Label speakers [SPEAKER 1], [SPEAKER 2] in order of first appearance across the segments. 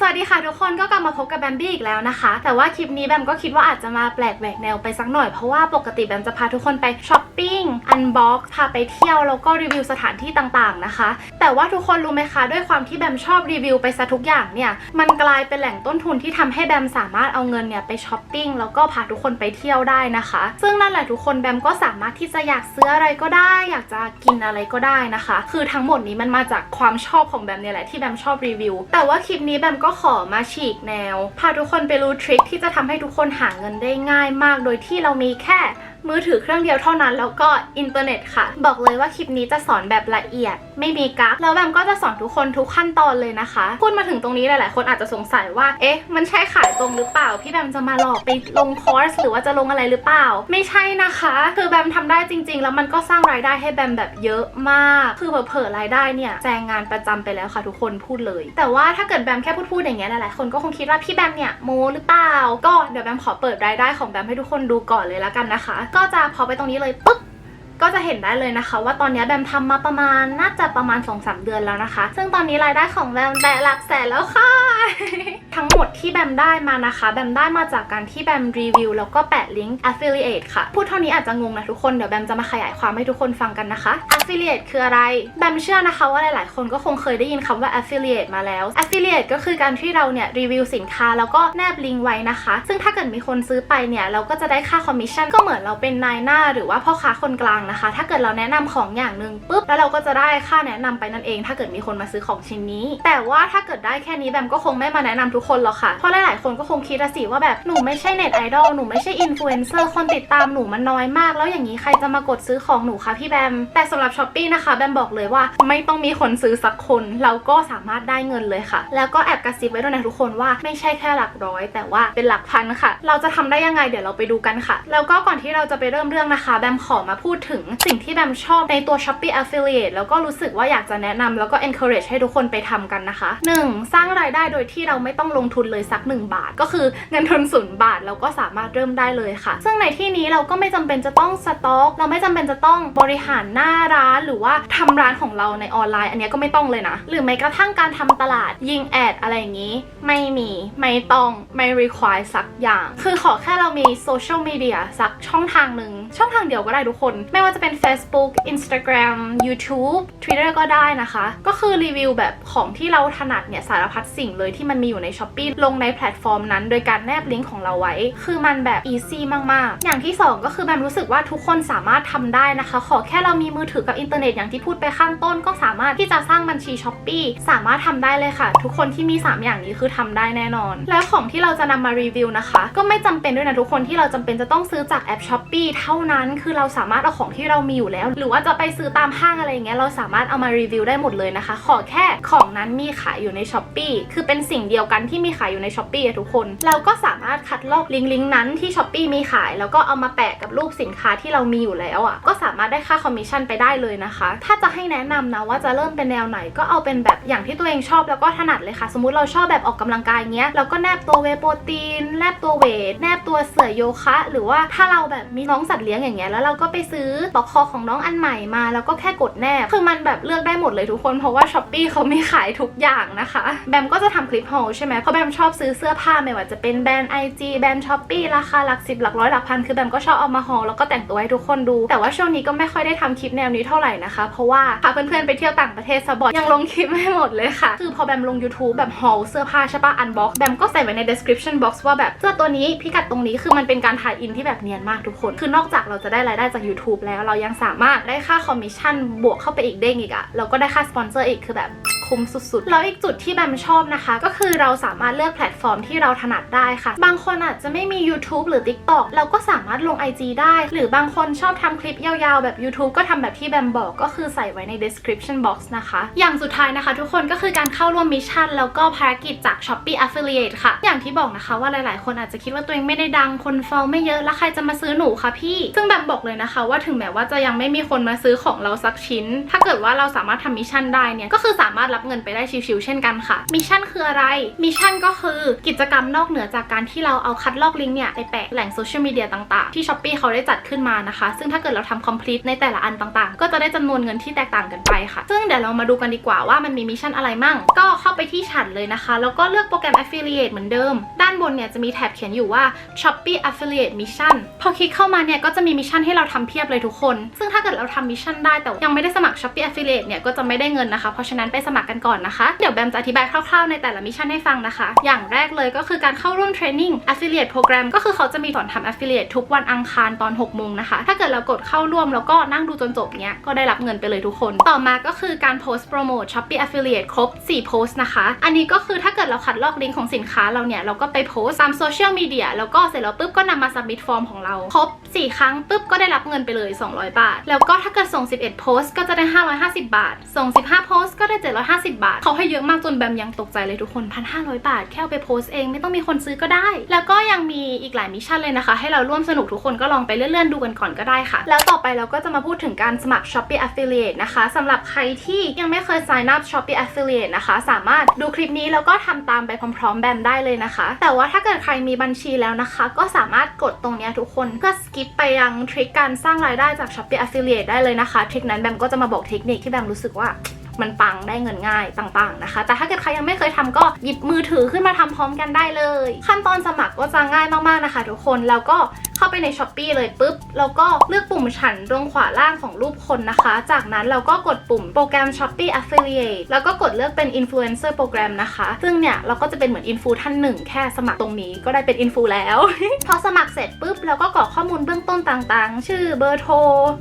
[SPEAKER 1] สวัสดีค่ะทุกคนก็กลับมาพบกับแบมบี้อีกแล้วนะคะ แต่ว่าคลิปนี้แบมก็คิดว่าอาจจะมาแปลกแหวกแนวไปสักหน่อย เพราะว่าปกติแบมจะพาทุกคนไปช้อปปิ้งอันบ็อกพาไปเที่ยวแล้วก็รีวิวสถานที่ต่างๆนะคะ แต่ว่าทุกคนรู้ไหมคะด้วยความที่แบมชอบรีวิวไปซะทุกอย่างเนี่ยมันกลายเป็นแหล่งต้นทุนที่ทำให้แบมสามารถเอาเงินเนี่ยไปช้อปปิ้งแล้วก็พาทุกคนไปเที่ยวได้นะคะ ซึ่งนั่นแหละทุกคนแบมก็สามารถที่จะอยากซื้ออะไรก็ได้ อยากจะกินอะไรก็ได้นะคะ คือทั้งหมดนี้มันมาจากความชอบของแบมเนี่ยแหละที่แบมชอบรีวิว แต่ว่าคลิปนี้แบมก็ก็ขอมาฉีกแนว พาทุกคนไปรู้ทริคที่จะทำให้ทุกคนหาเงินได้ง่ายมาก โดยที่เรามีแค่ มือถือเครื่องเดียวเท่านั้น แล้วก็อินเทอร์เน็ตค่ะ บอกเลยว่าคลิปนี้จะสอนแบบละเอียด ไม่มีกั๊กแล้วแบมก็จะสอนทุกคนทุกขั้นตอนเลยนะคะ พูดมาถึงตรงนี้หลาย ๆ คนอาจจะสงสัยว่า เอ๊ะ มันใช่ขายตรงหรือเปล่า พี่แบมจะมาหลอกไปลงคอร์สหรือว่าจะลงอะไรหรือเปล่า ไม่ใช่นะคะ คือแบมทำได้จริง ๆ แล้วมันก็สร้างรายได้ให้แบมแบบเยอะมาก คือเผลอๆรายได้เนี่ยแจงงานประจำไปแล้วค่ะทุกคนพูดเลย แต่ว่าถ้าเกิดแบมแค่พูดๆอย่างเงี้ยหลาย ๆ คนก็คงคิดว่าพี่แบมเนี่ยโมหรือเปล่า ก็เดี๋ยวแบมขอเปิดรายได้ของแบมให้ทุกคนดูก่อนเลยละกันนะคะก็จะพอไปตรงนี้เลยปุ๊บ ก็จะเห็นได้เลยนะคะ ว่าตอนนี้แบมทำมาประมาณน่าจะประมาณ 2-3 เดือนแล้วนะคะ ซึ่งตอนนี้รายได้ของแบมแต่หลักแสนแล้วค่ะ ทั้งหมดที่แบมได้มานะคะ แบมได้มาจากการที่แบมรีวิวแล้วก็แปะลิงก์ affiliate ค่ะ พูดเท่านี้อาจจะงงนะทุกคน เดี๋ยวแบมจะมาขยายความให้ทุกคนฟังกันนะคะ affiliate คืออะไร แบมเชื่อนะคะว่าหลายๆ คนก็คงเคยได้ยินคำว่า affiliate มาแล้ว affiliate ก็คือการที่เราเนี่ยรีวิวสินค้าแล้วก็แนบลิงก์ไว้นะคะ ซึ่งถ้าเกิดมีคนซื้อไปเนี่ยเราก็จะได้ค่าคอมมิชชั่นก็เหมือนเราเป็นนายหน้าหรือว่าพ่อค้าคนกลางนะคะ ถ้าเกิดเราแนะนำของอย่างหนึ่งปุ๊บแล้วเราก็จะได้ค่าแนะนำไปนั่นเอง ถ้าเกิดมีคนมาซื้อของชิ้นนี้ แต่ว่าถ้าเกิดได้แค่นี้แบมก็คงไม่มาแนะนำทุกคนหรอกค่ะเพราะหลายๆคนก็คงคิดอะสิว่าแบบหนูไม่ใช่เน็ตไอดอลหนูไม่ใช่อินฟลูเอนเซอร์คนติดตามหนูมันน้อยมาก แล้วอย่างนี้ใครจะมากดซื้อของหนูคะพี่แบมแต่สำหรับช้อปปี้นะคะแบมบอกเลยว่าไม่ต้องมีคนซื้อสักคน เราก็สามารถได้เงินเลยค่ะ แล้วก็แอบกระซิบไว้ด้วยนะทุกคนว่าไม่ใช่แค่หลักร้อย แต่ว่าเป็นหลักพันค่ะ เราจะทำได้ยังไงเดี๋ยวเราไปดูกันค่ะ แล้วก็ก่อนที่เราจะไปเริ่มเรื่องนะคะ แบมขอมาพูดถึงสิ่งที่แบมชอบในตัว Shopee Affiliate แล้วก็รู้สึกว่าอยากจะแนะนำแล้วก็ encourage ให้ทุกคนไปทำกันนะคะ 1. สร้างรายได้โดยที่เราไม่ต้องลงทุนเลยสัก 1 บาท ก็คือเงินทุนศูนย์บาทเราก็สามารถเริ่มได้เลยค่ะ ซึ่งในที่นี้เราก็ไม่จำเป็นจะต้องสต็อก เราไม่จำเป็นจะต้องบริหารหน้าร้านหรือว่าทำร้านของเราในออนไลน์ อันนี้ก็ไม่ต้องเลยนะ หรือแม้กระทั่งการทำตลาดยิงแอดอะไรอย่างนี้ ไม่มีไม่ต้องไม่ require สักอย่าง คือขอแค่เรามีโซเชียลมีเดียสักช่องทางหนึ่ง ช่องทางเดียวก็ได้ทุกคน ไม่ว่าจะเป็น Facebook Instagram YouTube Twitter ก็ได้นะคะ ก็คือรีวิวแบบของที่เราถนัดเนี่ยสารพัดสิ่งเลยที่มันมีอยู่ใน s h อ p e e ลงในแพลตฟอร์มนั้น โดยการแนบลิงก์ของเราไว้ คือมันแบบ easy มาก ๆ อย่างที่ 2 ก็คือแบมรู้สึกว่าทุกคนสามารถทำได้นะคะ ขอแค่เรามีมือถือกับอินเทอร์เน็ตอย่างที่พูดไปข้างต้น ก็สามารถที่จะสร้างบัญชี s h อ p e e สามารถทำได้เลยค่ะ ทุกคนที่มี 3 อย่างนี้คือทำได้แน่นอน แล้วของที่เราจะนำมารีวิวนะคะ ก็ไม่จำเป็นด้วยนะทุกคนที่เราจำเป็นจะต้องซื้อจากแอป s h อ p e e เท่านั้นคือเราสามารถเอาของที่เรามีอยู่แล้ว หรือว่าจะไปซื้อตามห้างอะไรอย่างเงี้ยเราสามารถเอามารีวิวได้หมดเลยนะคะ ขอแค่ของนั้นมีขายอยู่ใน s h อ p e e คือเป็นสิ่งเดียวกันที่มีขายอยู่ใน s h อ p e e อะทุกคน เราก็สามารถคัดลอกลิงก์ลิงก์นั้นที่ s h อ p e e มีขาย แล้วก็เอามาแปะกับรูปสินค้าที่เรามีอยู่แล้วอะก็สามารถได้ค่าคอมมิชชั่นไปได้เลยนะคะ ถ้าจะให้แนะนำนะว่าจะเริ่มเป็นแนวไหนก็เอาเป็นแบบอย่างที่ตัวเองชอบแล้วก็ถนัดเลยค่ะ สมมุติเราชอบแบบออกกำลังกายเงี้ยเราก็แนบตัวเวโปรตีนแนบตัวเวทแนบตัวเสื่อโยคะ หรือว่าถ้าเราแบบมีน้องสัตว์เลี้ยงอย่างเงี้ยแล้วเราก็ไปซื้อปลอกคอของน้องอันใหม่มา แล้วก็แค่กดแนบคือมันแบบเลือกได้หมดเลยทุกคนเพราะว่าช้อปปี้เขามีขายทุกอย่างนะคะแบมก็จะทำคลิป haul ใช่ไหมเพราะแบมชอบซื้อเสื้อผ้าไม่ว่าจะเป็นแบรนด์ IG แบรนด์ช้อปปี้ราคาหลักสิบหลักร้อยหลักพันคือแบมก็ชอบเอามา haul แล้วก็แต่งตัวให้ทุกคนดู แต่ว่าช่วงนี้ก็ไม่ค่อยได้ทำคลิปแนวนี้เท่าไหร่นะคะ เพราะว่าพาเพื่อนๆไปเที่ยวต่างประเทศซะบ่อยยังลงคลิปไม่หมดเลยค่ะ คือพอแบมลง YouTube แบบ haul เสื้อผ้าใช่ปะ unbox แบมก็ใส่ไว้ใน description box ว่าแบบเสื้อตัวนี้พิกัดตรงนี้คือมันเป็นการถ่ายอินที่แบบเนียนมากทุกคน คือนอกจากเราจะได้รายได้จาก YouTube แล้ว เรายังสามารถได้ค่าคอมมิชชั่นบวกเข้าไปอีกเด้งอีกอะเราก็ได้ค่าสปอนเซอร์อีกคือแบบ คุ้มสุดๆ แล้วอีกจุดที่แบมชอบนะคะ ก็คือเราสามารถเลือกแพลตฟอร์มที่เราถนัดได้ค่ะ บางคนอาจจะไม่มี YouTube หรือ TikTok เราก็สามารถลง IG ได้ หรือบางคนชอบทำคลิปยาวๆ แบบ YouTube ก็ทำแบบที่แบมบอก ก็คือใส่ไว้ใน description box นะคะ อย่างสุดท้ายนะคะ ทุกคนก็คือการเข้าร่วมมิชชั่นแล้วก็ภารกิจจาก Shopee Affiliate ค่ะ อย่างที่บอกนะคะว่าหลายๆ คนอาจจะคิดว่าตัวเองไม่ได้ดังคนฟอลไม่เยอะแล้วใครจะมาซื้อหนูคะพี่ ซึ่งแบมบอกเลยนะคะ ว่าถึงแม้ว่าจะยังไม่มีคนมาซื้อของเราสักชิ้น ถ้าเกิดว่าเราสามารถทำมิชชั่นได้เนี่ยก็คือสามารถรับเงินไปได้ชิวๆเช่นกันค่ะ มิชชั่นคืออะไร มิชชั่นก็คือกิจกรรมนอกเหนือจากการที่เราเอาคัดลอกลิงก์เนี่ยไปแปะแหล่งโซเชียลมีเดียต่างๆ ที่ s h อ p e e เขาได้จัดขึ้นมานะคะ ซึ่งถ้าเกิดเราทำ complete ในแต่ละอันต่างๆ ก็จะได้จำนวนเงินที่แตกต่างกันไปค่ะ ซึ่งเดี๋ยวเรามาดูกันดีกว่าว่ามันมีมิชชั่นอะไรมั่ง ก็เข้าไปที่ฉันเลยนะคะ แล้วก็เลือกโปรแกรม affiliate เหมือนเดิม ด้านบนเนี่ยจะมีแท็บเขียนอยู่ว่า Shopee affiliate mission พอคลิกเข้ามาเนี่ยก็จะมีมิชชั่นให้เราทำเพียบเลยทุกคน ซึ่งถ้าเกิดเราทำมิชชั่นได้แต่ยังไม่ได้สมัคร Shopee affiliate เนี่ยก็จะไม่ได้เงินนะคะ เพราะฉะนั้นไปสมัครกันก่อนนะคะ เดี๋ยวแบมจะอธิบายคร่าวๆในแต่ละมิชชั่นให้ฟังนะคะ อย่างแรกเลยก็คือการเข้าร่วมเทรนนิ่ง affiliate program ก็คือเขาจะมีสอนทำ affiliate ทุกวันอังคารตอน6โมงนะคะ ถ้าเกิดเรากดเข้าร่วมแล้วก็นั่งดูจนจบเนี้ยก็ได้รับเงินไปเลยทุกคน ต่อมาก็คือการโพสต์โปรโมท Shopee affiliate ครบ 4 โพสต์นะคะ อันนี้ก็คือถ้าเกิดเราคัดลอกลิงก์ของสินค้าเราเนี่ยเราก็ไปโพสต์ตามโซเชียลมีเดียแล้วก็เสร็จแล้วปุ๊บก็นำมา submit ฟอร์มของเราครบ 4 ครั้งปุ๊บก็ได้รับเงินไปเลย 200 บาท แล้วก็ถ้าเกิดส่ง 11 โพสต์ก็จะได้ 550 บาท ส่ง 15 โพสต์ก็ได้50 บาท เขาให้เยอะมากจนแบมยังตกใจเลยทุกคน 1,500 บาท แค่เอาไปโพสต์เองไม่ต้องมีคนซื้อก็ได้ แล้วก็ยังมีอีกหลายมิชชั่นเลยนะคะ ให้เราร่วมสนุกทุกคนก็ลองไปเลื่อนๆดูกันก่อนก็ได้ค่ะ แล้วต่อไปเราก็จะมาพูดถึงการสมัคร Shopee Affiliate นะคะสำหรับใครที่ยังไม่เคย sign up Shopee Affiliate นะคะ สามารถดูคลิปนี้แล้วก็ทำตามไปพร้อมๆ แบมได้เลยนะคะ แต่ว่าถ้าเกิดใครมีบัญชีแล้วนะคะ ก็สามารถกดตรงนี้ทุกคนเพื่อ skip ไปยังทริคการสร้างรายได้จาก Shopee Affiliate ได้เลยนะคะทริคนั้นแบมก็จะมาบอกเทคนิคที่แบมรู้สึกว่า มันปังได้เงินง่ายต่างๆนะคะ แต่ถ้าเกิดใครยังไม่เคยทำก็หยิบมือถือขึ้นมาทำพร้อมกันได้เลย ขั้นตอนสมัครก็จะง่ายมากๆนะคะ ทุกคนแล้วก็เข้าไปใน s h อ p e e เลยปุ๊บแล้วก็เลือกปุ่มฉันตรงขวาล่างของรูปคนนะคะ จากนั้นเราก็กดปุ่มโปรแกรม Shopee Affiliate แล้วก็กดเลือกเป็น Influencer โปรแกรมนะคะ ซึ่งเนี่ยเราก็จะเป็นเหมือนอินฟูท่านหนึ่งแค่สมัครตรงนี้ก็ได้เป็นอินฟูแล้ว พอสมัครเสร็จปุ๊บเราก็กรอกข้อมูลเบื้องต้นต่างๆ ชื่อเบอร์โทร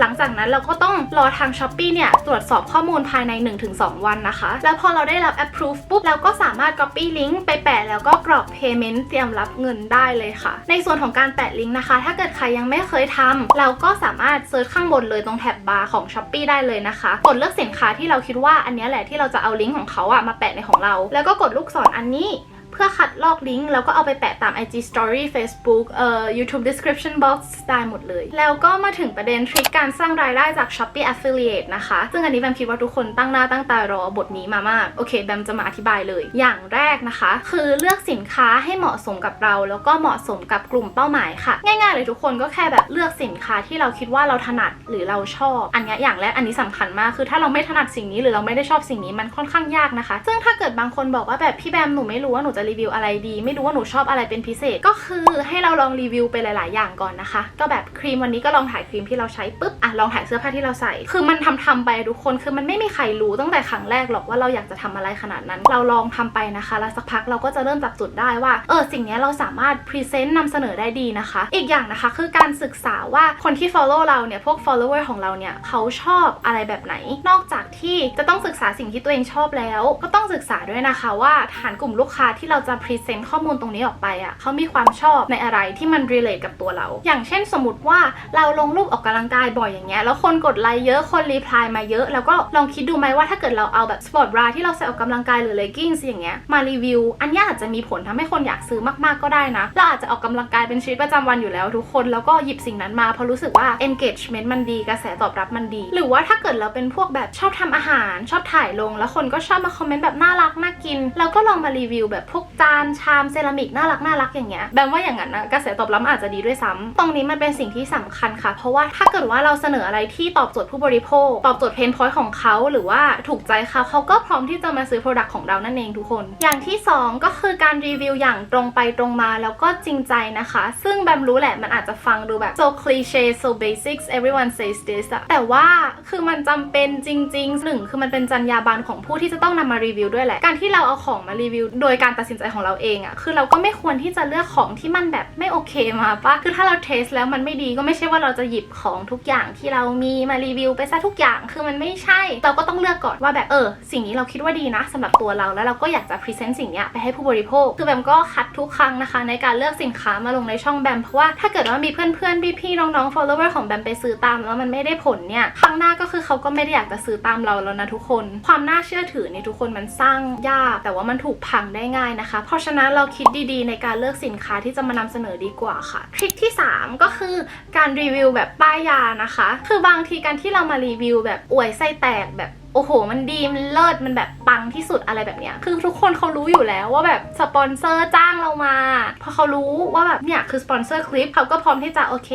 [SPEAKER 1] หลังจากนั้นเราก็ต้องรอทาง s h อ p e e เนี่ยตรวจสอบข้อมูลภายใน 1-2 วันนะคะ แล้วพอเราได้รับ approve ปุ๊บเราก็สามารถ copy link ไปแปะแล้วก็กรอก payment เตรียมรับเงินได้เลยค่ะ ในส่วนของการแปะลิงก์นะคะถ้าเกิดใครยังไม่เคยทำเราก็สามารถเซิร์ชข้างบนเลยตรงแท็บบาร์ของ s h อ p e e ได้เลยนะคะ กดเลือกสินค้าที่เราคิดว่าอันนี้แหละที่เราจะเอาลิงก์ของเขาอะมาแปะในของเรา แล้วก็กดลูกศรออันนี้ พื่อคัดลอกลิงก์แล้วก็เอาไปแปะตาม IG Story Facebook เอ่อ YouTube Description Box ได้หมดเลย แล้วก็มาถึงประเด็นทริคการสร้างรายได้จาก Shopee Affiliate นะคะ ซึ่งอันนี้แบมคิดว่าทุกคนตั้งหน้าตั้งตารอบทนี้มามาก โอเคแบมจะมาอธิบายเลย อย่างแรกนะคะ คือเลือกสินค้าให้เหมาะสมกับเรา แล้วก็เหมาะสมกับกลุ่มเป้าหมายค่ะ ง่ายๆเลยทุกคนก็แค่แบบเลือกสินค้าที่เราคิดว่าเราถนัดหรือเราชอบ อันนี้อย่างแรกอันนี้สำคัญมากคือถ้าเราไม่ถนัดสิ่งนี้หรือเราไม่ได้ชอบสิ่งนี้มันค่อนข้างยากนะคะ ซึ่งถ้าเกิดบางคนบอกว่าแบบพี่แบมหนูไม่รู้ว่าหนูจะรีวิวอะไรดี ไม่รู้ว่าหนูชอบอะไรเป็นพิเศษ ก็คือให้เราลองรีวิวไปหลาย ๆ อย่างก่อนนะคะ ก็แบบครีมวันนี้ก็ลองถ่ายครีมที่เราใช้ปุ๊บอะลองถ่ายเสื้อผ้าที่เราใส่ คือมันทำทำไปทุกคนคือมันไม่มีใครรู้ตั้งแต่ครั้งแรกหรอกว่าเราอยากจะทำอะไรขนาดนั้น เราลองทำไปนะคะ แล้วสักพักเราก็จะเริ่มจับจุดได้ว่าเออสิ่งนี้เราสามารถพรีเซนต์นำเสนอได้ดีนะคะ อีกอย่างนะคะคือการศึกษาว่าคนที่ follow เราเนี่ยพวก follower ของเราเนี่ยเขาชอบอะไรแบบไหน นอกจากที่จะต้องศึกษาสิ่งที่ตัวเองชอบแล้ว ก็ต้องศึกษาด้วยนะคะว่าฐานกลุ่มลูกค้าที่เราจะพรีเซนต์ข้อมูลตรงนี้ออกไปอ่ะเขามีความชอบในอะไรที่มัน relate กับตัวเรา อย่างเช่นสมมติว่าเราลงรูปออกกำลังกายบ่อยอย่างเงี้ย แล้วคนกดไลค์เยอะ คนรีプライมาเยอะ แล้วก็ลองคิดดูไหมว่าถ้าเกิดเราเอาแบบสปอร์ตบราที่เราใส่ออกกำลังกายหรือเลกกิ้งอย่างเงี้ยมารีวิว อันเนี้ยอาจจะมีผลทำให้คนอยากซื้อมากๆก็ได้นะ เราอาจจะออกกำลังกายเป็นชีวิตประจำวันอยู่แล้วทุกคน แล้วก็หยิบสิ่งนั้นมาเพราะรู้สึกว่า engagement มันดีกระแสตอบรับมันดี หรือว่าถ้าเกิดเราเป็นพวกแบบชอบทำอาหาร ชอบถ่ายลง แล้วคนก็ชอบมาคอมเมนต์แบบน่ารักน่ากิน เราก็ลองมารีวิวแบบพวก จานชามเซรามิกน่ารักน่ารักอย่างเงี้ยแบมว่าอย่างนั้นนะกระแสตอบรับอาจจะดีด้วยซ้ำตรงนี้มันเป็นสิ่งที่สำคัญค่ะ เพราะว่าถ้าเกิดว่าเราเสนออะไรที่ตอบโจทย์ผู้บริโภค ตอบโจทย์เพนพอยต์ของเขาหรือว่าถูกใจเขาเขาก็พร้อมที่จะมาซื้อ Product ของเรานั่นเองทุกคน อย่างที่สองก็คือการรีวิวอย่างตรงไปตรงมาแล้วก็จริงใจนะคะ ซึ่งแบมรู้แหละมันอาจจะฟังดูแบบ so cliche so basics everyone says this อะแต่ว่าคือมันจำเป็นจริงๆหนึ่งคือมันเป็นจรรยาบรรณของผู้ที่จะต้องนำมารีวิวด้วยแหละการที่เราเอาของมารีวิว โดยการตัดสินใจของเราเองอะคือเราก็ไม่ควรที่จะเลือกของที่มันแบบไม่โอเคมาปะคือถ้าเราเทสแล้วมันไม่ดีก็ไม่ใช่ว่าเราจะหยิบของทุกอย่างที่เรามีมารีวิวไปซะทุกอย่างคือมันไม่ใช่ เราก็ต้องเลือกก่อนว่าแบบเออ สิ่งนี้เราคิดว่าดีนะสำหรับตัวเราแล้วเราก็อยากจะพรีเซนต์สิ่งนี้ไปให้ผู้บริโภค คือแบมก็คัดทุกครั้งนะคะ ในการเลือกสินค้ามาลงในช่องแบมเพราะว่าถ้าเกิดว่ามีเพื่อนๆพี่ๆน้องๆ follower ของแบมไปซื้อตามแล้วมันไม่ได้ผลเนี่ยครั้งหน้าก็คือเขาก็ไม่ได้อยากจะซื้อตามเราแล้วนะทุกคน ความน่าเชื่อถือเนี่ยทุกคนมันสร้างยาก แต่ว่ามันถูกพังได้ง่ายนะคะเพราะฉะนั้นเราคิดดีๆ ในการเลือกสินค้าที่จะมานำเสนอดีกว่าค่ะทริคที่ 3 ก็คือการรีวิวแบบป้ายยานะคะ คือบางทีการที่เรามารีวิวแบบอวยไส้แตกแบบโอ้โห มันดี มันเลิศ มันแบบปังที่สุดอะไรแบบเนี้ย คือทุกคนเขารู้อยู่แล้วว่าแบบสปอนเซอร์จ้างเรามา พอเขารู้ว่าแบบเนี่ยคือสปอนเซอร์คลิปเขาก็พร้อมที่จะโอเค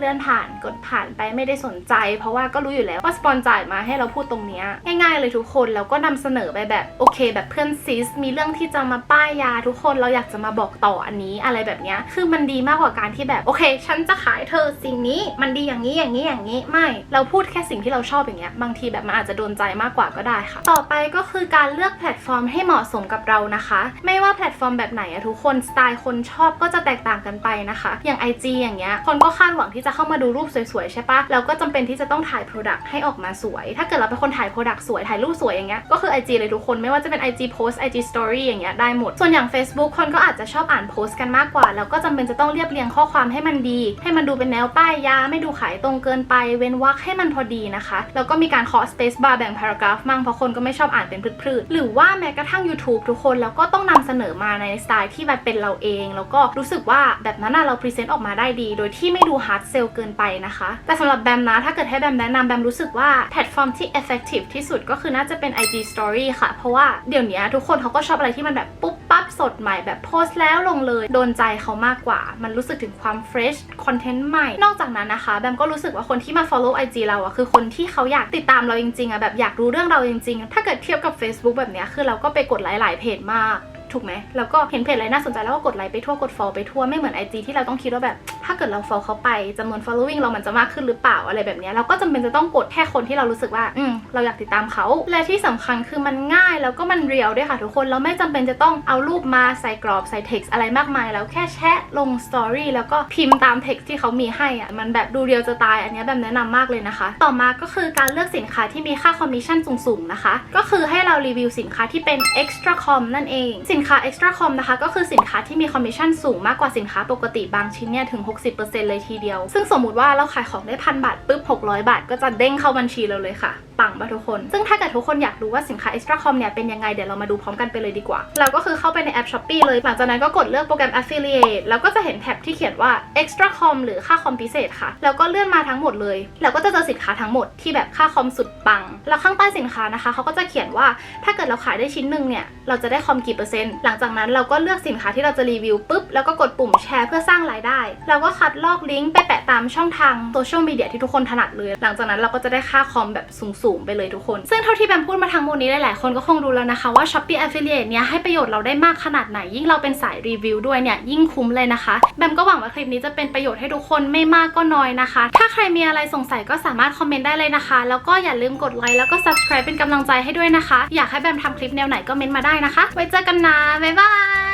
[SPEAKER 1] เลื่อนผ่านกดผ่านไปไม่ได้สนใจ เพราะว่าก็รู้อยู่แล้วว่าสปอนจ่ายมาให้เราพูดตรงนี้ง่ายๆเลยทุกคนแล้วก็นำเสนอไปแบบโอเค แบบเพื่อนซิสมีเรื่องที่จะมาป้ายยาทุกคนเราอยากจะมาบอกต่ออันนี้อะไรแบบนี้คือมันดีมากกว่าการที่แบบโอเค ฉันจะขายเธอสิ่งนี้มันดีอย่างนี้อย่างนี้อย่างนี้ ไม่ เราพูดแค่สิ่งที่เราชอบอย่างเงี้ยบางทีแบบมันอาจจะโดนใจมากกว่าก็ได้ค่ะ ต่อไปก็คือการเลือกแพลตฟอร์มให้เหมาะสมกับเรานะคะ ไม่ว่าแพลตฟอร์มแบบไหนอะทุกคนสไตล์คนชอบก็จะแตกต่างกันไปนะคะ อย่าง IG อย่างเงี้ยคนก็คาดหวังที่จะเข้ามาดูรูปสวยๆใช่ปะเราก็จำเป็นที่จะต้องถ่าย Product ให้ออกมาสวย ถ้าเกิดเราเป็นคนถ่าย Product สวยถ่ายรูปสวยอย่างเงี้ยก็คือ IG เลยทุกคนไม่ว่าจะเป็น IG Post IG Story อย่างเงี้ยได้หมด ส่วนอย่าง Facebook คนก็อาจจะชอบอ่านโพสต์กันมากกว่า แล้วก็จำเป็นจะต้องเรียบเรียงข้อความให้มันดี ให้มันดูเป็นแนวป้ายยา ไม่ดูขายตรงเกินไปเว้นวรรคให้มันพอดีนะคะแล้วก็มีการเคาะ space bar แบ่ง paragraph มั่งเพราะคนก็ไม่ชอบอ่านเป็นพืชๆหรือว่าแม้กระทั่ง YouTube ทุกคนแล้วก็ต้องนำเสนอมาในสไตล์ที่แบบเป็นเราเอง แล้วก็รู้สึกว่าแบบนั้นเราพรีเซนต์ออกมาได้ดี โดยที่ไม่ดู hard sell เกินไปนะคะ แต่สำหรับแบมนะ ถ้าเกิดให้แบมแนะนำแบมรู้สึกว่าแพลตฟอร์มที่ effective ที่สุดก็คือน่าจะเป็น IG Story ค่ะ เพราะว่าเดี๋ยวนี้ทุกคนเขาก็ชอบอะไรที่มันแบบปุ๊บปั๊บสดใหม่แบบโพสต์แล้วลงเลย โดนใจเขามากกว่า มันรู้สึกถึงความ fresh คอนเทนต์ใหม่ นอกจากนั้นนะคะแบมก็รู้สึกว่าคนที่มา follow IG เราอะคือคนที่เขาอยากติดตามเราจริงๆอะแบบอยากรู้เรื่องเราจริงๆ ถ้าเกิดเทียบกับ Facebook แบบเนี้ยคือเราก็ไปกดไลค์หลายเพจมาก ถูกไหมแล้วก็เห็นเพจอะไรน่าสนใจแล้วก็กดไลค์ไปทั่วกด follow ไปทั่วไม่เหมือน IG ที่เราต้องคิดว่าแบบ ถ้าเกิดเรา follow เขาไปจำนวน following เรามันจะมากขึ้นหรือเปล่าอะไรแบบนี้เราก็จำเป็นจะต้องกดแค่คนที่เรารู้สึกว่าอืมเราอยากติดตามเขา และที่สำคัญคือมันง่ายแล้วก็มันเรียลด้วยค่ะทุกคนเราไม่จำเป็นจะต้องเอารูปมาใส่กรอบใส่ text อะไรมากมายแล้วแค่แชะลง story แล้วก็พิมพ์ตาม text ที่เขามีให้อะมันแบบดูเรียลจะตายอันเนี้ยแบบแนะนำมากเลยนะคะ ต่อมาก็คือการเลือกสินค้าที่มีค่าคอมมิชชั่นสูงๆนะคะ ก็คือให้เรารีวิวสินค้าที่เป็น extra com นั่นเองสินนค้า extra com นะคะ ก็คือสินค้าที่มีคอมมิชชั่นสูงมากกว่าสินค้าปกติบางชิ้นเนี่ยถึง 60%เลยทีเดียว ซึ่งสมมุติว่าเราขายของได้พันบาทปุ๊บ600 บาท ก็จะเด้งเข้าบัญชีเราเลยค่ะ ปังปะทุกคน ซึ่งถ้าเกิดทุกคนอยากรู้ว่าสินค้า extra com เนี่ยเป็นยังไงเดี๋ยวเรามาดูพร้อมกันไปเลยดีกว่า เราก็คือเข้าไปในแอป Shopee เลย หลังจากนั้นก็กดเลือกโปรแกรม affiliate แล้วก็จะเห็นแท็บที่เขียนว่า extra com หรือค่าคอมพิเศษค่ะ แล้วก็เลื่อนมาทั้งหมดเลย แล้วก็จะเจอสินค้าทั้งหมดที่แบบค่าคอมสุดปัง แล้วข้างใต้สินค้านะคะเขาก็จะเขียนว่าถ้าเกิดเราขายได้ชิ้นหนึ่งเนี่ยเราจะได้คอมกี่เปอร์เซ็นต์หลังจากนั้นเราก็เลือกสินค้าที่เราจะรีวิวปุ๊บแล้วก็กดปุ่มแชร์เพื่อสร้างรายได้แล้วก็คัดลอกลิงก์ไปแปะตามช่องทางโซเชียลมีเดียที่ทุกคนถนัดเลย หลังจากนั้นเราก็จะได้ค่าคอมแบบสูงๆไปเลยทุกคน ซึ่งเท่าที่แบมพูดมาทั้งหมดนี้หลายๆคนก็คงรู้แล้วนะคะว่า Shopee Affiliate เนี่ยให้ประโยชน์เราได้มากขนาดไหน ยิ่งเราเป็นสายรีวิวด้วยเนี่ยยิ่งคุ้มเลยนะคะแบมก็หวังว่าคลิปนี้จะเป็นประโยชน์ให้ทุกคนไม่มากก็น้อยนะคะ ถ้าใครมีอะไรสงสัยก็สามารถคอมเมนต์ได้เลยนะคะ แล้วก็อย่าลืมกดไลค์แล้วก็ subscribe เป็นกำลังใจให้ด้วยนะคะ อยากให้แบมทำคลิปแนวไหนก็เม้นต์มาได้นะคะ ไว้เจอกันนะบ๊ายบาย